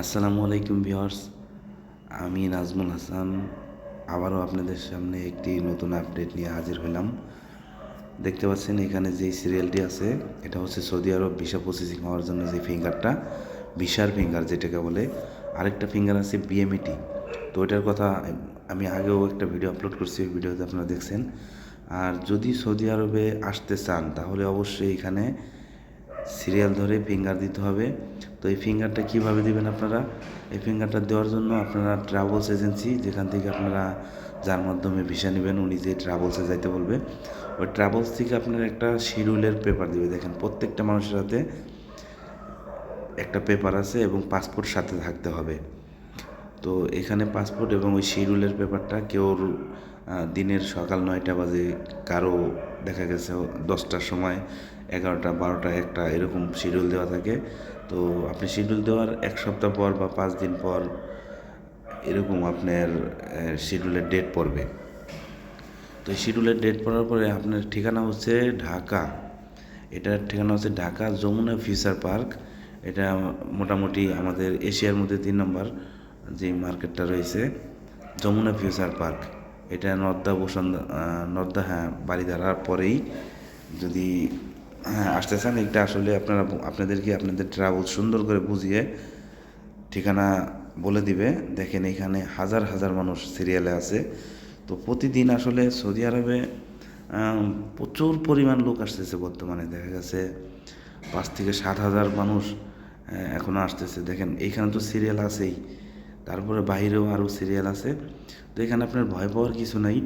আসসালামু আলাইকুম ভিউয়ার্স, আমি নাজমুল হাসান। আবারও আপনাদের সামনে একটি নতুন আপডেট নিয়ে হাজির হলাম। দেখতে পাচ্ছেন এখানে যে সিরিয়ালটি আছে, এটা হচ্ছে সৌদি আরব ভিসা প্রসেসিং হওয়ার জন্য যে ফিঙ্গারটা, ভিসার ফিঙ্গার যেটাকে বলে। আরেকটা ফিঙ্গার আছে বিএমইটি তো এটার কথা আমি আগেও একটা ভিডিও আপলোড করছি, ওই ভিডিওতে আপনারা দেখছেন। আর যদি সৌদি আরবে আসতে চান, তাহলে অবশ্যই এখানে সিরিয়াল ধরে ফিঙ্গার দিতে হবে। তো এই ফিঙ্গারটা কীভাবে দিবেন আপনারা? এই ফিঙ্গারটা দেওয়ার জন্য আপনারা ট্রাভেলস এজেন্সি যেখান থেকে আপনারা যার মাধ্যমে ভিসা নেবেন, উনি যে ট্রাভেলসে যাইতে বলবে। ওই ট্রাভেলস থেকে আপনার একটা শিডিউলের পেপার দিবে। দেখেন, প্রত্যেকটা মানুষের হাতে একটা পেপার আছে এবং পাসপোর্ট সাথে থাকতে হবে। তো এখানে পাসপোর্ট এবং ওই শিডিউলের পেপারটা কেউ দিনের সকাল নয়টা বাজে কারও দেখা গেছে দশটার সময় এগারোটা, বারোটা, একটা এরকম শিডিউল দেওয়া থাকে। তো আপনি শিডিউল দেওয়ার এক সপ্তাহ পর বা পাঁচ দিন পর এরকম আপনার শিডিউলের ডেট পড়বে। তো শিডিউলের ডেট পড়ার পরে আপনার ঠিকানা হচ্ছে ঢাকা। এটার ঠিকানা হচ্ছে ঢাকা যমুনা ফিউচার পার্ক এটা মোটামুটি আমাদের এশিয়ার মধ্যে তিন নম্বর যে মার্কেটটা রয়েছে, যমুনা ফিউচার পার্ক এটা নর্দা বসন্ত নর্দা হ্যাঁ বাড়িধারার পরেই যদি হ্যাঁ আসতে চান এটা আসলে আপনারা আপনাদেরকে আপনাদের ট্রাভেল সুন্দর করে বুঝিয়ে ঠিকানা বলে দিবে। দেখেন এখানে হাজার হাজার মানুষ সিরিয়ালে আছে। তো প্রতিদিন আসলে সৌদি আরবে প্রচুর পরিমাণ লোক আসতেছে বর্তমানে। দেখা গেছে পাঁচ থেকে সাত হাজার মানুষ এখনও আসতেছে। দেখেন, এইখানে তো সিরিয়াল আছেই। তারপরে বাইরেও আরও সিরিয়াল আছে। তো এখানে আপনার ভয় পাওয়ার কিছু নাই।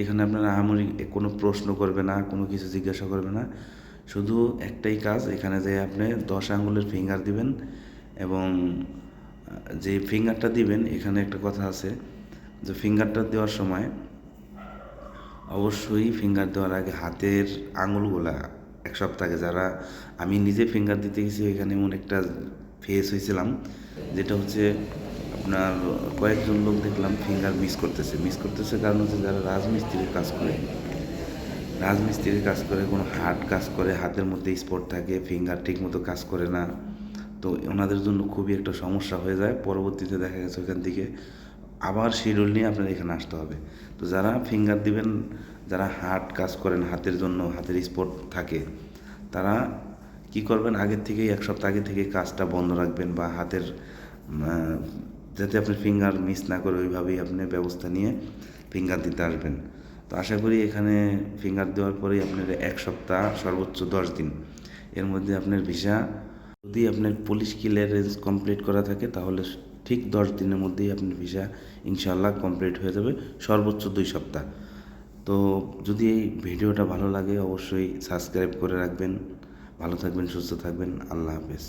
এখানে আপনার আহামরি কোনো প্রশ্ন করবে না, কোনো কিছু জিজ্ঞাসা করবে না। শুধু একটাই কাজ, এখানে যে আপনি দশ আঙ্গুলের ফিঙ্গার দিবেন এবং যে ফিঙ্গারটা দিবেন, এখানে একটা কথা আছে যে ফিঙ্গারটা দেওয়ার সময় অবশ্যই ফিঙ্গার দেওয়ার আগে হাতের আঙুলগুলা এক সপ্তাহে, যারা আমি নিজে ফিঙ্গার দিতে গেছি ওইখানে এমন একটা ফেস হয়েছিলাম যেটা হচ্ছে আপনার কয়েকজন লোক দেখলাম ফিঙ্গার মিস করতেছে। মিস করতেছে কারণ হচ্ছে যারা রাজমিস্ত্রির কাজ করে রাজমিস্ত্রির কাজ করে, কোনো হার্ড কাজ করে, হাতের মধ্যে স্পট থাকে ফিঙ্গার ঠিক মতো কাজ করে না। তো ওনাদের জন্য খুবই একটা সমস্যা হয়ে যায়। পরবর্তীতে দেখা গেছে ওইখান থেকে আবার শিডিউল নিয়ে আপনার এখানে আসতে হবে। তো যারা ফিঙ্গার দিবেন, যারা হার্ড কাজ করেন হাতের জন্য, হাতের স্পট থাকে, তারা কি করবেন? আগের থেকেই, এক সপ্তাহ আগে থেকে কাজটা বন্ধ রাখবেন বা হাতের যাতে আপনি ফিঙ্গার মিস না করে ওইভাবেই আপনি ব্যবস্থা নিয়ে ফিঙ্গার দিতে আসবেন। তো আশা করি এখানে ফিঙ্গার দেওয়ার পরেই আপনার এক সপ্তাহ সর্বোচ্চ দশ দিন। এর মধ্যে আপনার ভিসা যদি আপনার পুলিশ ক্লিয়ারেন্স কমপ্লিট করা থাকে, তাহলে ঠিক দশ দিনের মধ্যেই আপনার ভিসা ইনশাল্লাহ কমপ্লিট হয়ে যাবে, সর্বোচ্চ দুই সপ্তাহ। তো যদি এই ভিডিওটা ভালো লাগে, অবশ্যই সাবস্ক্রাইব করে রাখবেন। ভালো থাকবেন, সুস্থ থাকবেন। আল্লাহ হাফেজ।